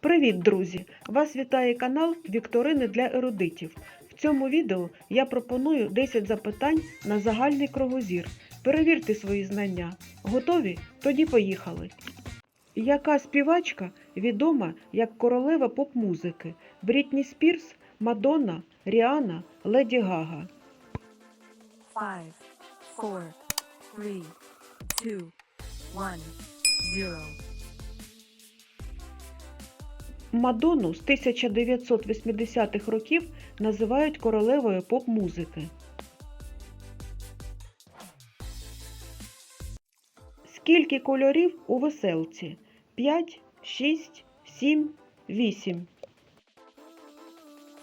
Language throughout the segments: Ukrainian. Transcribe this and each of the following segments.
Привіт, друзі! Вас вітає канал Вікторини для ерудитів. В цьому відео я пропоную 10 запитань на загальний кругозір. Перевірте свої знання. Готові? Тоді поїхали. Яка співачка відома як королева поп-музики? Брітні Спірс, Мадонна, Ріана, Леді Гага. Five, four, three, two, one, zero. Мадонну з 1980-х років називають королевою поп-музики. Скільки кольорів у веселці? 5, 6, 7, 8.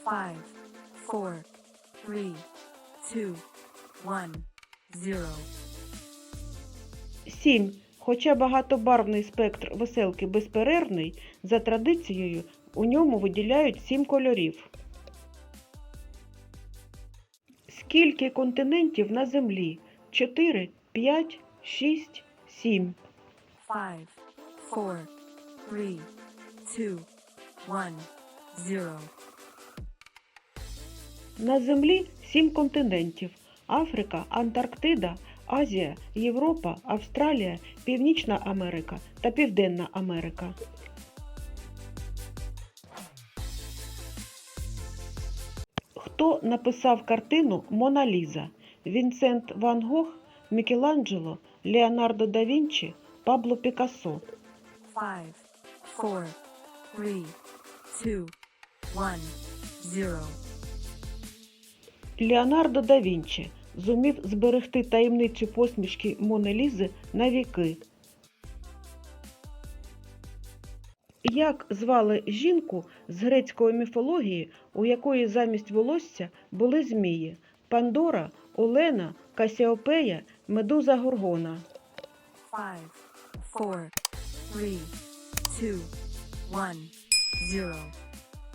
Five, four, three, two, one, zero. 7. Хоча багатобарвний спектр веселки безперервний, за традицією у ньому виділяють 7 кольорів. Скільки континентів на Землі? 4, 5, 6, 7. Five, four, three, two, one, zero. На Землі сім континентів: Африка, Антарктида, Азія, Європа, Австралія, Північна Америка та Південна Америка. Хто написав картину Мона Ліза? Вінсент Ван Гог, Мікеланджело, Леонардо да Вінчі, Пабло Пікассо. Five, four, three, two, one, zero. Леонардо да Вінчі зумів зберегти таємницю посмішки Мони Лізи на віки. Як звали жінку з грецької міфології, у якої замість волосся були змії? Пандора, Олена, Касіопея, Медуза Горгона. Five, four, three, two, one, zero.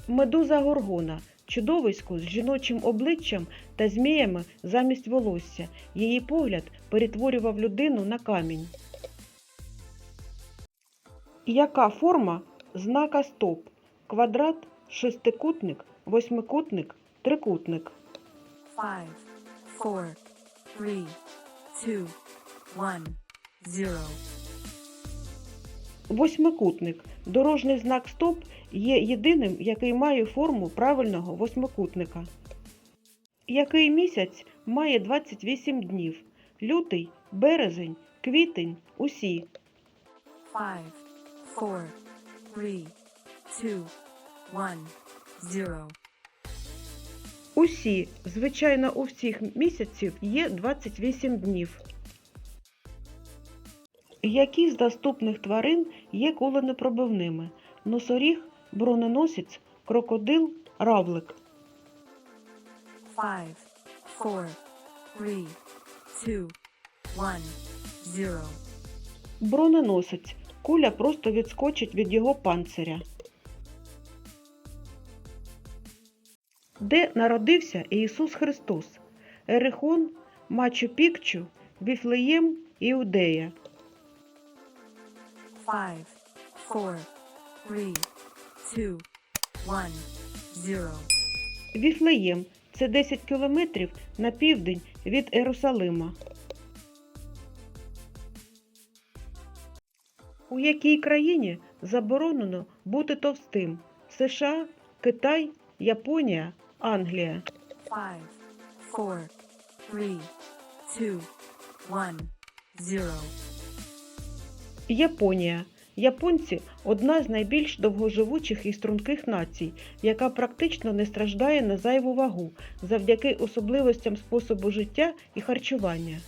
Медуза Горгона чудовисько з жіночим обличчям та зміями замість волосся. Її погляд перетворював людину на камінь. Яка форма знака стоп? Квадрат, шестикутник, восьмикутник, трикутник. Five, four, three, two, one, zero. Восьмикутник. Дорожній знак стоп є єдиним, який має форму правильного восьмикутника. Який місяць має 28 днів? Лютий, березень, квітень, усі. Five, four, three, two, one, zero. Усі, звичайно, у всіх місяців є 28 днів. Які з доступних тварин є куленепробивними? Носоріг, броненосець, крокодил, равлик. Five, four, three, two, one, zero. Броненосець. Куля просто відскочить від його панциря. Де народився Ісус Христос? Ерихон, Мачу Пікчу, Віфлеєм, Іудея. Five, four, three, two, one, zero. Віфлеєм це 10 кілометрів на південь від Єрусалима. У якій країні заборонено бути товстим? США, Китай, Японія, Англія. Five, four, three, two, one, zero. Японія. Японці одна з найбільш довгоживучих і струнких націй, яка практично не страждає на зайву вагу завдяки особливостям способу життя і харчування.